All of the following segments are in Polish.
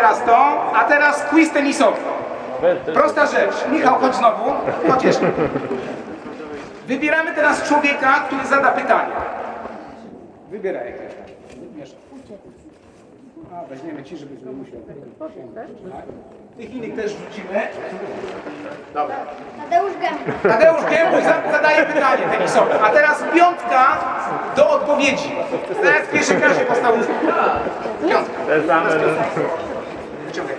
Teraz to, a teraz quiz tenisowy. Prosta rzecz. Michał, chodź znowu. Chodź jeszcze. Wybieramy teraz człowieka, który zada pytanie. Wybieraj jakieś. Miesza. A, weźmiemy ci, żebyś nie musiał. Tych innych też wrzucimy. Dobra. Tadeusz Gęba. Tadeusz Gębuś za- zadaje pytanie tenisowe. A teraz piątka do odpowiedzi. W pierwszej klasie podstawówki. Piątka. Wyciągaj.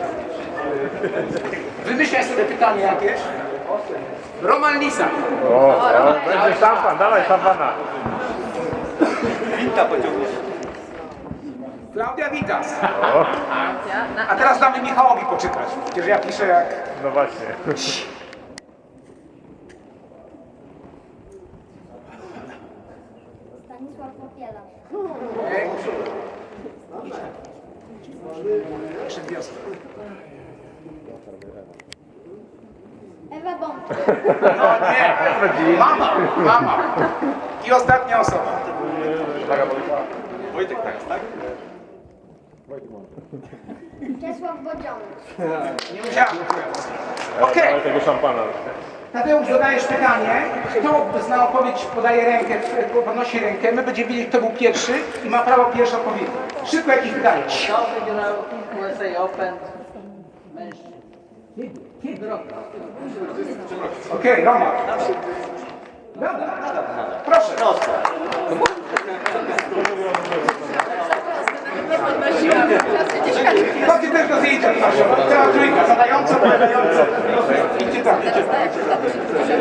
Wymyślaj sobie pytanie jakieś. Roman Lisa. O, o, będzie szampan, dawaj szampana. Klaudia Witas. A teraz damy Michałowi poczytać. Przecież ja piszę jak... No właśnie. Stanisław Popiela. Ewa Bąk. No nie. Mama. Mama. I ostatnia osoba. Czesław Bodzionek. Nie musiałam. Okej. Tego szampana. Tadeusz, zadajesz pytanie. Kto zna odpowiedź, podaje rękę, podnosi rękę. My będziemy wiedzieć, kto był pierwszy i ma prawo pierwszy odpowiedzieć. Szybko jakieś pytanie. USA Open mężczyzn. Okej, Roma. Dobra, proszę. Chodźcie też do zdjęcia proszę. Cała trójka, zadająca, odpowiadająca. Idźcie tam, idźcie tam.